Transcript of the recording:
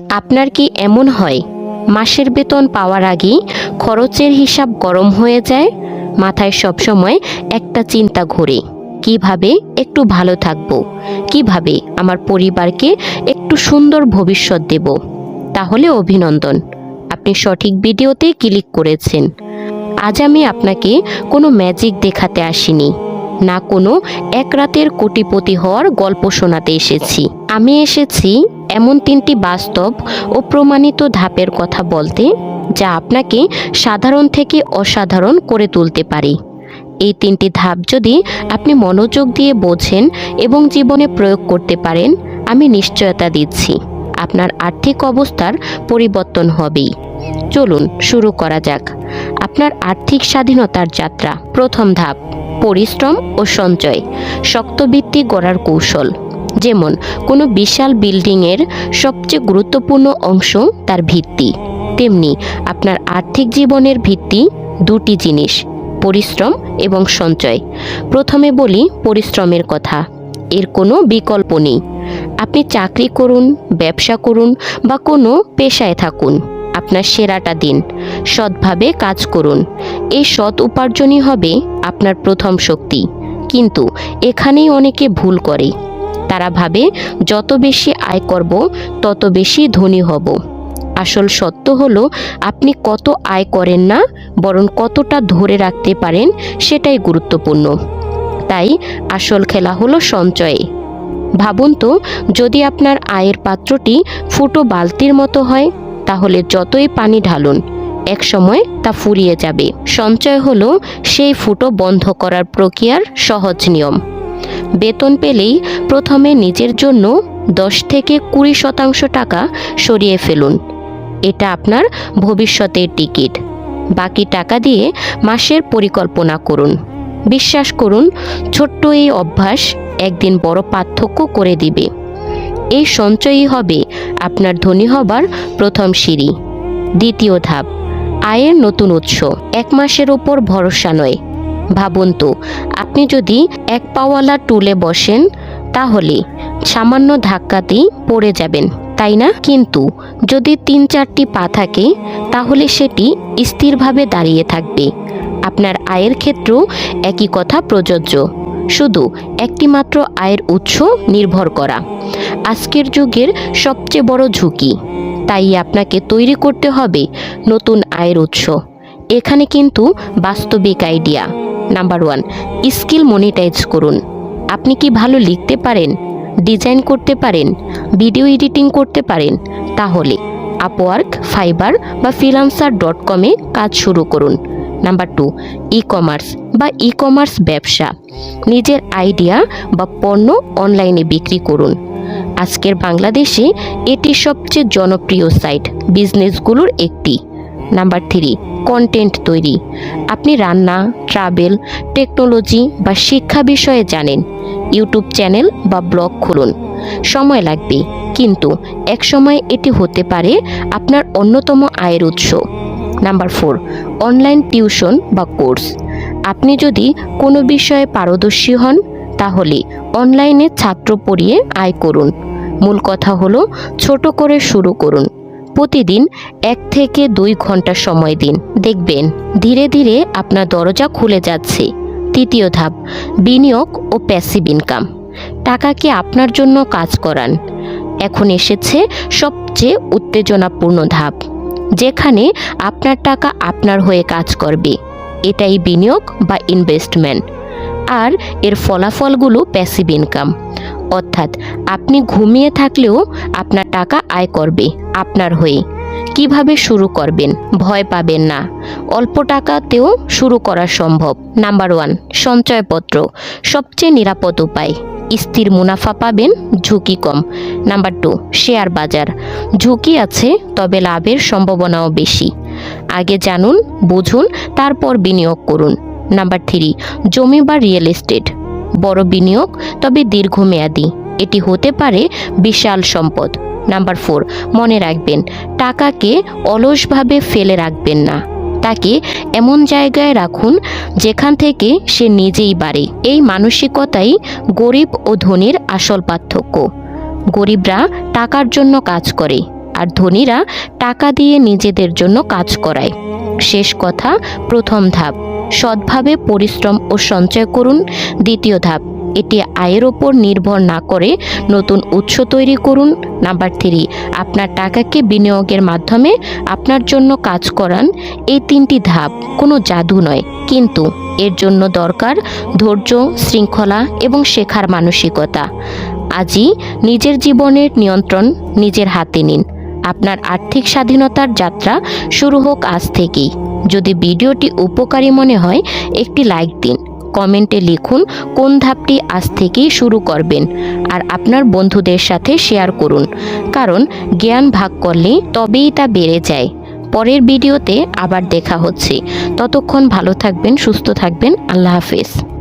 আপনার কি এমন হয়? মাসের বেতন পাওয়ার আগেই খরচের হিসাব গরম হয়ে যায়? মাথায় সবসময় একটা চিন্তা ঘোরে। কীভাবে একটু ভালো থাকব? কীভাবে আমার পরিবারকে একটু সুন্দর ভবিষ্যৎ দেব? তাহলে অভিনন্দন। আপনি সঠিক ভিডিওতে ক্লিক করেছেন। আজ আমি আপনাকে কোনো ম্যাজিক দেখাতে আসিনি। না কোনো এক রাতের কোটিপতি হওয়ার গল্প শোনাতে এসেছি। আমি এসেছি এমন তিনটি বাস্তব ও প্রমাণিত ধাপের কথা বলতে, যা আপনাকে সাধারণ থেকে অসাধারণ করে তুলতে পারে। এই তিনটি ধাপ যদি আপনি মনোযোগ দিয়ে বোঝেন এবং জীবনে প্রয়োগ করতে পারেন, আমি নিশ্চয়তা দিচ্ছি। আপনার আর্থিক অবস্থার পরিবর্তন হবেই। চলুন শুরু করা যাক। আপনার আর্থিক স্বাধীনতার যাত্রা, প্রথম ধাপ, পরিশ্রম ও সঞ্চয় শক্তভিত্তি গড়ার কৌশল। যেমন কোনো বিশাল বিল্ডিংয়ের সবচেয়ে গুরুত্বপূর্ণ অংশ তার ভিত্তি। তেমনি আপনার আর্থিক জীবনের ভিত্তি দুটি জিনিস, পরিশ্রম এবং সঞ্চয়। প্রথমে বলি পরিশ্রমের কথা, এর কোনো বিকল্প নেই। আপনি চাকরি করুন, ব্যবসা করুন বা কোনো পেশায় থাকুন, আপনার সেরাটা দিন, সৎভাবে কাজ করুন। এই সৎ উপার্জনই হবে আপনার প্রথম শক্তি। কিন্তু এখানেই অনেকে ভুল করে। তারা ভাবে, যত বেশি আয় করব, তত বেশি ধনী হব। আসল সত্য হলো, আপনি কত আয় করেন না, বরং কতটা ধরে রাখতে পারেন, সেটাই গুরুত্বপূর্ণ। তাই আসল খেলা হলো সঞ্চয়ে। ভাবুন তো, যদি আপনার আয়ের পাত্রটি ফুটো বালতির মতো হয়, তাহলে যতই পানি ঢালুন, এক সময় তা ফুরিয়ে যাবে। সঞ্চয় হলো সেই ফুটো বন্ধ করার প্রক্রিয়ার সহজ নিয়ম। বেতন পেলেই প্রথমে নিজের জন্য দশ থেকে কুড়ি শতাংশ টাকা সরিয়ে ফেলুন। এটা আপনার ভবিষ্যতের টিকিট। বাকি টাকা দিয়ে মাসের পরিকল্পনা করুন। বিশ্বাস করুন, ছোট্ট এই অভ্যাস একদিন বড় পার্থক্য করে দিবে। এই সঞ্চয়ই হবে আপনার ধনী হবার প্রথম সিঁড়ি। দ্বিতীয় ধাপ, আয়ের নতুন উৎস। এক মাসের ওপর ভরসা নয়। ভাবুন তো আপনি যদি এক পাওয়ালা টুলে বসেন, তাহলে সামান্য ধাক্কাতেই পড়ে যাবেন, তাই না? কিন্তু যদি তিন চারটি পা থাকে, তাহলে সেটি স্থিরভাবে দাঁড়িয়ে থাকবে। আপনার আয়ের ক্ষেত্রেও একই কথা প্রযোজ্য। শুধু একটি মাত্র আয়ের উৎস নির্ভর করা। আজকের যুগের সবচেয়ে বড় ঝুঁকি। তাই আপনাকে তৈরি করতে হবে নতুন আয়ের উৎস। এখানে কিন্তু বাস্তবিক idea. Number one skill monetize করুন। আপনি কি ভালো লিখতে পারেন ডিজাইন করতে পারেন ভিডিও এডিটিং করতে পারেন? তাহলে আপওয়ার্ক ফাইবার বা ফ্রিলান্সার ডট কমে কাজ শুরু করুন। নাম্বার টু ই কমার্স বা ই কমার্স ব্যবসা। নিজের আইডিয়া বা পণ্য অনলাইনে বিক্রি করুন। আজকের বাংলাদেশে এটি সবচেয়ে জনপ্রিয় সাইট বিজনেসগুলোর একটি। নাম্বার থ্রি কন্টেন্ট তৈরি। আপনি রান্না ট্রাভেল টেকনোলজি বা শিক্ষা বিষয়ে জানেন। ইউটিউব চ্যানেল বা ব্লগ খুলুন। সময় লাগবে, কিন্তু একসময় এটি হতে পারে আপনার অন্যতম আয়ের উৎস। নাম্বার ফোর অনলাইন টিউশন বা কোর্স আপনি যদি কোনো বিষয়ে পারদর্শী হন, তাহলে অনলাইনে ছাত্র পড়িয়ে আয় করুন। মূল কথা হলো, ছোট করে শুরু করুন। প্রতিদিন এক থেকে দুই ঘণ্টা সময় দিন। দেখবেন, ধীরে ধীরে আপনার দরজা খুলে যাচ্ছে। তৃতীয় ধাপ, বিনিয়োগ ও প্যাসিভ ইনকাম টাকাকে আপনার জন্য কাজ করান? এখন এসেছে সবচেয়ে উত্তেজনাপূর্ণ ধাপ, যেখানে আপনার টাকা আপনার হয়ে কাজ করবে। এটাই বিনিয়োগ বা ইনভেস্টমেন্ট আর এর ফলাফলগুলো প্যাসিভ ইনকাম অর্থাৎ আপনি ঘুমিয়ে থাকলেও আপনার টাকা আয় করবে আপনার হয়ে। কীভাবে শুরু করবেন? ভয় পাবেন না। অল্প টাকাতেও শুরু করা সম্ভব। নাম্বার ওয়ান, সঞ্চয়পত্র। সবচেয়ে নিরাপদ উপায়, স্থির মুনাফা পাবেন, ঝুঁকি কম। নাম্বার টু, শেয়ার বাজার। ঝুঁকি আছে, তবে লাভের সম্ভাবনাও বেশি। আগে জানুন, বুঝুন, তারপর বিনিয়োগ করুন। নাম্বার থ্রি, জমি বা রিয়েল এস্টেট। বড় বিনিয়োগ, তবে দীর্ঘমেয়াদী। এটি হতে পারে বিশাল সম্পদ। নাম্বার ফোর, মনে রাখবেন, টাকাকে অলসভাবে ফেলে রাখবেন না। তাকে এমন জায়গায় রাখুন যেখান থেকে সে নিজেই বাড়ে। এই মানসিকতাই গরিব ও ধনীর আসল পার্থক্য। গরিবরা টাকার জন্য কাজ করে, আর ধনীরা টাকা দিয়ে নিজেদের জন্য কাজ করায়। শেষ কথা, প্রথম ধাপ। সৎভাবে পরিশ্রম ও সঞ্চয় করুন। দ্বিতীয় ধাপ, এটি আয়ের ওপর নির্ভর না করে নতুন উৎস তৈরি করুন। নাম্বার থ্রি, আপনার টাকাকে বিনিয়োগের মাধ্যমে আপনার জন্য কাজ করান। এই তিনটি ধাপ কোনো জাদু নয়, কিন্তু এর জন্য দরকার ধৈর্য, শৃঙ্খলা এবং শেখার মানসিকতা। আজই নিজের জীবনের নিয়ন্ত্রণ নিজের হাতে নিন। আপনার আর্থিক স্বাধীনতার যাত্রা শুরু হোক আজ থেকেই। যদি ভিডিওটি উপকারী মনে হয়, একটি লাইক দিন। কমেন্টে লিখুন কোন ধাপটি আজ থেকেই শুরু করবেন আর আপনার বন্ধুদের সাথে শেয়ার করুন। কারণ জ্ঞান ভাগ করলে তবেই তা বেড়ে যায়। পরের ভিডিওতে আবার দেখা হচ্ছে। ততক্ষণ ভালো থাকবেন, সুস্থ থাকবেন। আল্লাহ হাফেজ।